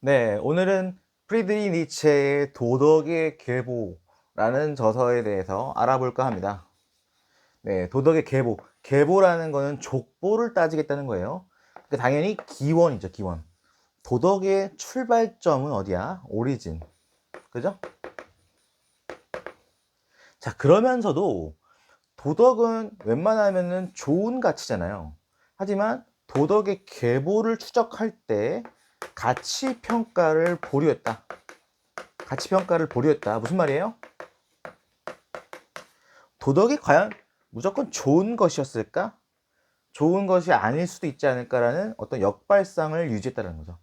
네, 오늘은 프리드리 니체의 도덕의 계보라는 저서에 대해서 알아볼까 합니다. 네, 도덕의 계보. 계보라는 거는 족보를 따지겠다는 거예요. 그러니까 당연히 기원이죠, 기원. 도덕의 출발점은 어디야? 오리진. 그죠? 자, 그러면서도 도덕은 웬만하면은 좋은 가치잖아요. 하지만 도덕의 계보를 추적할 때 가치 평가를 보류했다. 가치 평가를 보류했다. 무슨 말이에요? 도덕이 과연 무조건 좋은 것이었을까? 좋은 것이 아닐 수도 있지 않을까라는 어떤 역발상을 유지했다는 거죠.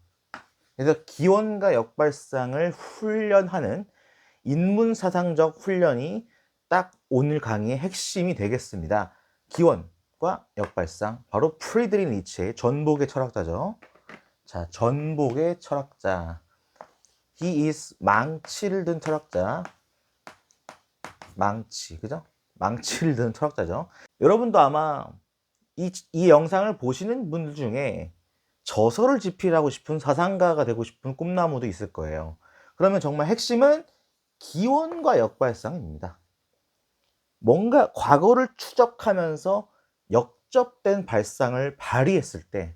그래서 기원과 역발상을 훈련하는 인문사상적 훈련이 딱 오늘 강의의 핵심이 되겠습니다. 기원과 역발상, 바로 프리드리 니체의 전복의 철학자죠. 자, 전복의 철학자. He is 망치를 든 철학자. 망치, 그죠? 망치를 든 철학자죠. 여러분도 아마 이, 이 영상을 보시는 분들 중에 저서를 집필하고 싶은 사상가가 되고 싶은 꿈나무도 있을 거예요. 그러면 정말 핵심은 기원과 역발상입니다. 뭔가 과거를 추적하면서 역접된 발상을 발휘했을 때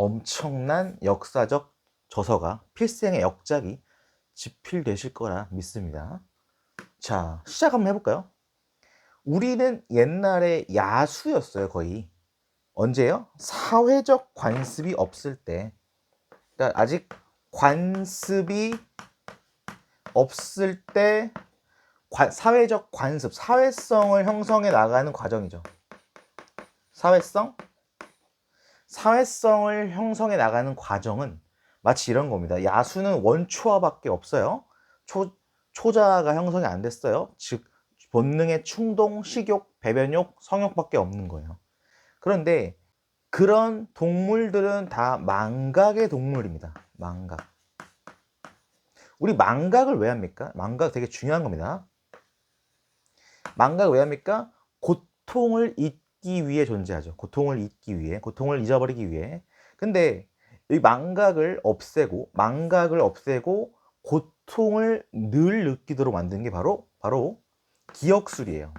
엄청난 역사적 저서가 필생의 역작이 집필되실 거라 믿습니다. 자, 시작 한번 해볼까요? 우리는 옛날에 야수였어요, 거의. 언제요? 사회적 관습이 없을 때. 그러니까 아직 관습이 없을 때 관- 사회적 관습, 사회성을 형성해 나가는 과정이죠. 사회성? 사회성을 형성해 나가는 과정은 마치 이런 겁니다. 야수는 원초화밖에 없어요. 초, 초자가 형성이 안 됐어요. 즉, 본능의 충동, 식욕, 배변욕, 성욕밖에 없는 거예요. 그런데 그런 동물들은 다 망각의 동물입니다. 망각. 우리 망각을 왜 합니까? 망각 되게 중요한 겁니다. 망각을 왜 합니까? 고통을 잊 기 위해 존재하죠. 고통을 잊기 위해, 고통을 잊어버리기 위해. 근데 이 망각을 없애고, 망각을 없애고 고통을 늘 느끼도록 만드는 게 바로 바로 기억술이에요.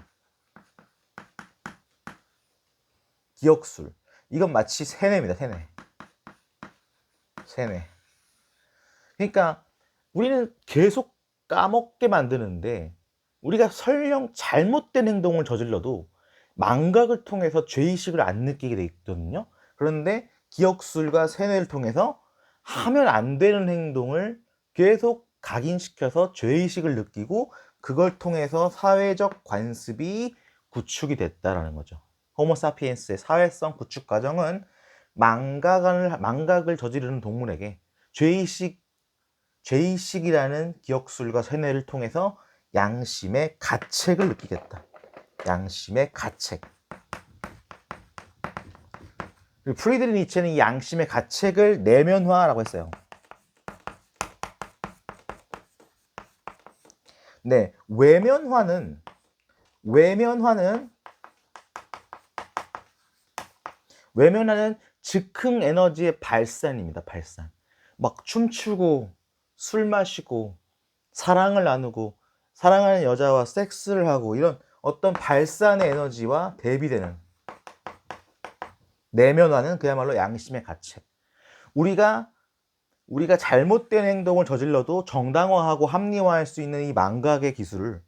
기억술. 이건 마치 세뇌입니다. 세뇌. 세뇌. 그러니까 우리는 계속 까먹게 만드는데 우리가 설령 잘못된 행동을 저질러도 망각을 통해서 죄의식을 안 느끼게 돼 있거든요. 그런데 기억술과 세뇌를 통해서 하면 안 되는 행동을 계속 각인시켜서 죄의식을 느끼고 그걸 통해서 사회적 관습이 구축이 됐다라는 거죠. 호모사피엔스의 사회성 구축 과정은 망각을 망각을 저지르는 동물에게 죄의식 죄의식이라는 기억술과 세뇌를 통해서 양심의 가책을 느끼겠다. 양심의 가책. 프리드리 니체는 이 양심의 가책을 내면화라고 했어요. 네, 외면화는 외면화는 외면화는 즉흥 에너지의 발산입니다. 발산. 막 춤추고 술 마시고 사랑을 나누고 사랑하는 여자와 섹스를 하고 이런 어떤 발산의 에너지와 대비되는 내면화는 그야말로 양심의 가책. 우리가 우리가 잘못된 행동을 저질러도 정당화하고 합리화할 수 있는 이 망각의 기술을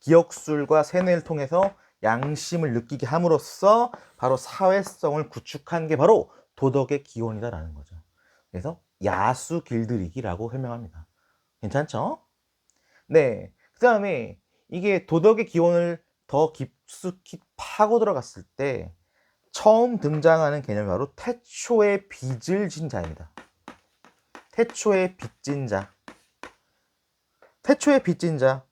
기억술과 세뇌를 통해서 양심을 느끼게 함으로써 바로 사회성을 구축한 게 바로 도덕의 기원이다라는 거죠. 그래서 야수 길들이기라고 설명합니다. 괜찮죠? 네. 그 다음에 이게 도덕의 기원을 더 깊숙이 파고 들어갔을 때 처음 등장하는 개념이 바로 태초의 빚을 진 자입니다. 태초의 빚진 자. 태초의 빚진 자.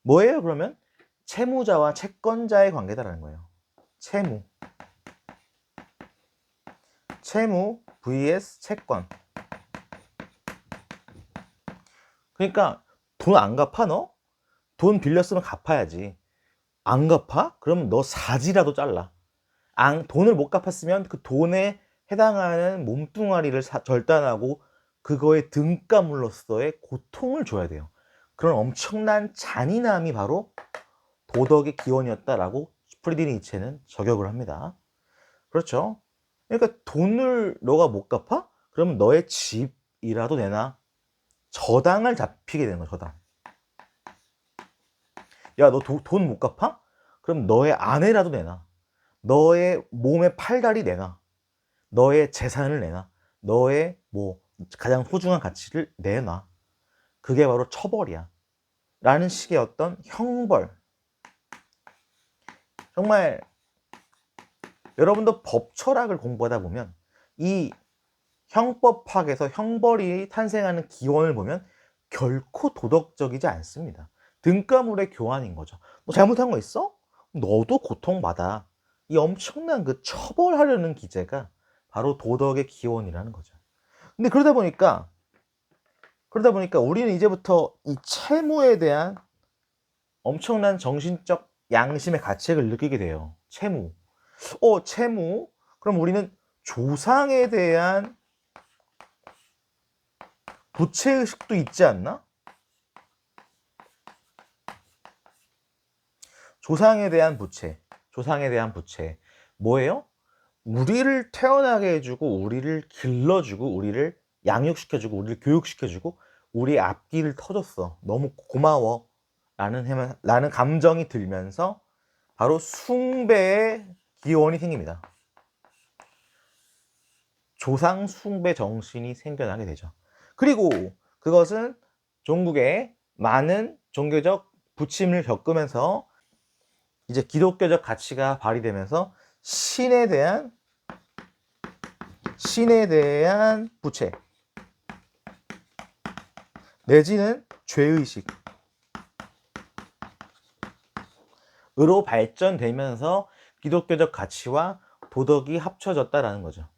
뭐예요, 그러면? 채무자와 채권자의 관계다라는 거예요. 채무. 채무 vs 채권. 그러니까 돈 안 갚아 너? 돈 빌렸으면 갚아야지. 안 갚아? 그럼 너 사지라도 잘라. 안, 돈을 못 갚았으면 그 돈에 해당하는 몸뚱아리를 사- 절단하고 그거의 등가물로서의 고통을 줘야 돼요. 그런 엄청난 잔인함이 바로 도덕의 기원이었다라고 프리디 니체는 저격을 합니다. 그렇죠? 그러니까 돈을 너가 못 갚아? 그러면 너의 집이라도 내놔. 저당을 잡히게 되는 거야, 저당. 야, 너 돈 못 갚아? 그럼 너의 아내라도 내놔. 너의 몸의 팔다리 내놔. 너의 재산을 내놔. 너의 뭐 가장 소중한 가치를 내놔. 그게 바로 처벌이야. 라는 식의 어떤 형벌. 정말 여러분도 법 철학을 공부하다 보면 이 형법학에서 형벌이 탄생하는 기원을 보면 결코 도덕적이지 않습니다. 등가물의 교환인 거죠. 너 잘못한 거 있어? 너도 고통받아. 이 엄청난 그 처벌하려는 기제가 바로 도덕의 기원이라는 거죠. 근데 그러다 보니까 그러다 보니까 우리는 이제부터 이 채무에 대한 엄청난 정신적 양심의 가책을 느끼게 돼요. 채무. 어, 채무? 그럼 우리는 조상에 대한 부채의식도 있지 않나? 조상에 대한 부채, 조상에 대한 부채. 뭐예요? 우리를 태어나게 해주고, 우리를 길러주고, 우리를 양육시켜주고, 우리를 교육시켜주고, 우리 앞길을 터줬어. 너무 고마워. 라는, 라는 감정이 들면서 바로 숭배의 기원이 생깁니다. 조상 숭배 정신이 생겨나게 되죠. 그리고 그것은 종국의 많은 종교적 부침을 겪으면서 이제 기독교적 가치가 발휘되면서 신에 대한 신에 대한 부채 내지는 죄의식 으로 발전되면서 기독교적 가치와 도덕이 합쳐졌다라는 거죠.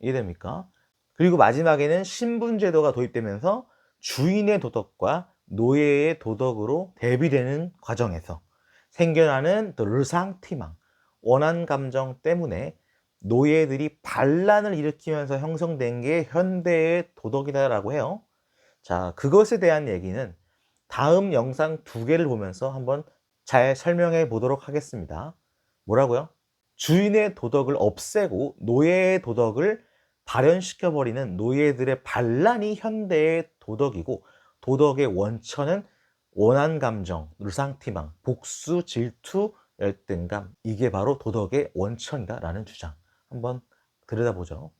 이해됩니까? 그리고 마지막에는 신분제도가 도입되면서 주인의 도덕과 노예의 도덕으로 대비되는 과정에서 생겨나는 르상티망, 원한 감정 때문에 노예들이 반란을 일으키면서 형성된 게 현대의 도덕이다라고 해요. 자, 그것에 대한 얘기는 다음 영상 두 개를 보면서 한번 잘 설명해 보도록 하겠습니다. 뭐라고요? 주인의 도덕을 없애고 노예의 도덕을 발현시켜버리는 노예들의 반란이 현대의 도덕이고 도덕의 원천은 원한 감정, 누상티망, 복수, 질투, 열등감 이게 바로 도덕의 원천이다라는 주장 한번 들여다보죠.